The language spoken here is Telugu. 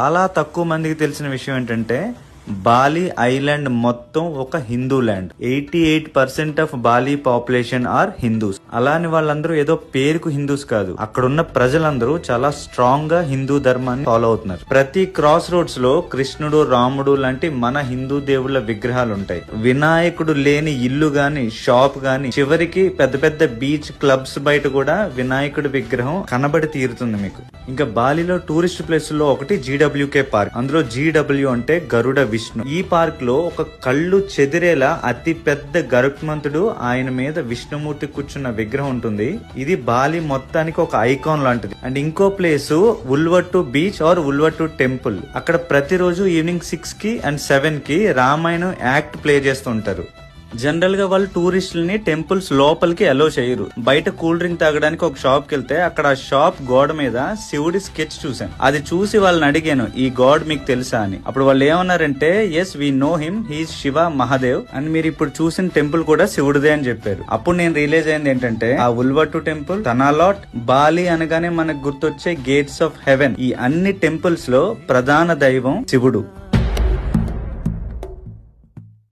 చాలా తక్కువ మందికి తెలిసిన విషయం ఏంటంటే బాలి ఐలాండ్ మొత్తం ఒక Hindu land eighty eight percent of Bali population are Hindus అలాని వాళ్ళందరూ ఏదో పేరుకు హిందూస్ కాదు. అక్కడ ఉన్న ప్రజలందరూ చాలా స్ట్రాంగ్గా హిందూ ధర్మాన్ని ఫాలో అవుతున్నారు. ప్రతి క్రాస్ రోడ్స్లో కృష్ణుడు రాముడు లాంటి మన హిందూ దేవుళ్ళ విగ్రహాలు ఉంటాయి. వినాయకుడు లేని ఇల్లు గాని షాప్ గాని చివరికి పెద్ద పెద్ద బీచ్ క్లబ్స్ బయట కూడా వినాయకుడి విగ్రహం కనబడి తీరుతుంది మీకు. ఇంకా బాలిలో టూరిస్ట్ ప్లేస్లో ఒకటి జీడబ్ల్యూకే పార్క్ అందులో జీడబ్ల్యూ అంటే గరుడ విష్ణు. ఈ పార్క్లో ఒక కళ్ళు చెదిరేలా అతి పెద్ద గరుత్మంతుడు ఆయన మీద విష్ణుమూర్తి కూర్చున్న విగ్రహం ఉంటుంది. ఇది బాలి మొత్తానికి ఒక ఐకాన్ లాంటిది. అండ్ ఇంకో place Uluwatu beach or Uluwatu temple. అక్కడ ప్రతిరోజు ఈవినింగ్ సిక్స్కి అండ్ సెవెన్కి రామాయణం యాక్ట్ ప్లే చేస్తుంటారు జనరల్గా వాళ్ళు టూరిస్టులని టెంపుల్స్ లోపలికి అలో చేయరు. బయట కూల్ డ్రింక్ తాగడానికి ఒక షాప్కి వెళ్తే అక్కడ ఆ షాప్ గోడ మీద శివుడి స్కెచ్ చూశాను. అది చూసి వాళ్ళని అడిగాను ఈ గాడ్ మీకు తెలుసా? అని. అప్పుడు వాళ్ళు ఏమన్నారంటే yes we know him he's Shiva Mahadev and మీరు ఇప్పుడు చూసిన టెంపుల్ కూడా శివుడిదే అని చెప్పారు. అప్పుడు నేను రియలైజ్ అయింది ఏంటంటే ఆ ఉల్వట్టు టెంపుల్ తనాలాట్ బాలి అనగానే మనకు గుర్తొచ్చే గేట్స్ ఆఫ్ హెవెన్ ఈ అన్ని టెంపుల్స్లో ప్రధాన దైవం శివుడు.